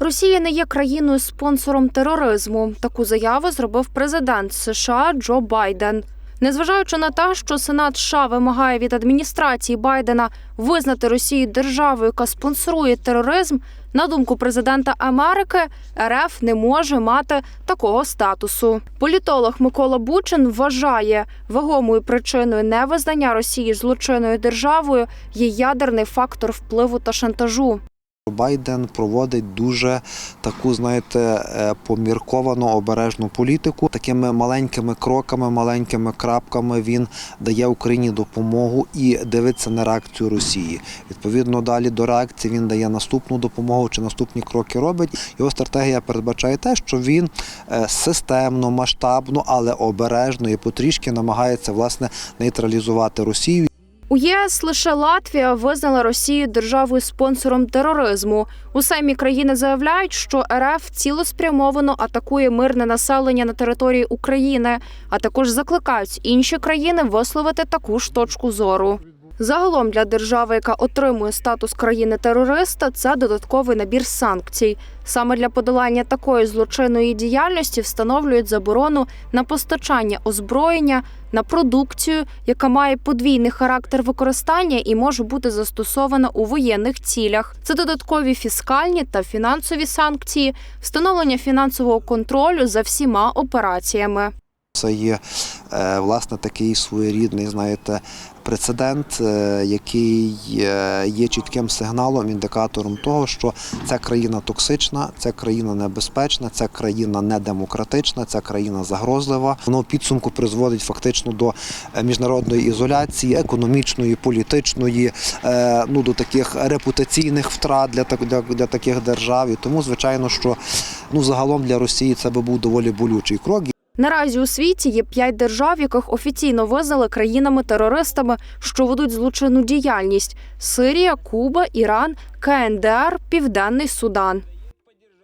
Росія не є країною спонсором тероризму. Таку заяву зробив президент США Джо Байден. Незважаючи на те, що Сенат США вимагає від адміністрації Байдена визнати Росію державою, яка спонсорує тероризм, на думку президента Америки, РФ не може мати такого статусу. Політолог Микола Бучин вважає, вагомою причиною невизнання Росії злочинною державою є ядерний фактор впливу та шантажу. Байден проводить дуже таку, знаєте, е, помірковану обережну політику. Такими маленькими кроками, маленькими крапками він дає Україні допомогу і дивиться на реакцію Росії. Відповідно, далі до реакції він дає наступну допомогу чи наступні кроки робить. Його стратегія передбачає те, що він е, системно, масштабно, але обережно і потрішки намагається власне нейтралізувати Росію. У ЄС лише Латвія визнала Росію державою спонсором тероризму. У самі країни заявляють, що РФ цілеспрямовано атакує мирне населення на території України, а також закликають інші країни висловити таку ж точку зору. Загалом для держави, яка отримує статус країни-терориста, це додатковий набір санкцій. Саме для подолання такої злочинної діяльності встановлюють заборону на постачання озброєння, на продукцію, яка має подвійний характер використання і може бути застосована у воєнних цілях. Це додаткові фіскальні та фінансові санкції, встановлення фінансового контролю за всіма операціями. Це є власне такий своєрідний, знаєте, прецедент, е, який е, є чітким сигналом, індикатором того, що ця країна токсична, ця країна небезпечна, ця країна недемократична, ця країна загрозлива. Воно в підсумку призводить фактично до е, міжнародної ізоляції, економічної, політичної, е, ну до таких репутаційних втрат для для, для таких держав. І тому, звичайно, що ну загалом для Росії це би був доволі болючий крок. Наразі у світі є п'ять держав, яких офіційно визнали країнами-терористами, що ведуть злочинну діяльність: Сирія, Куба, Іран, КНДР, Південний Судан.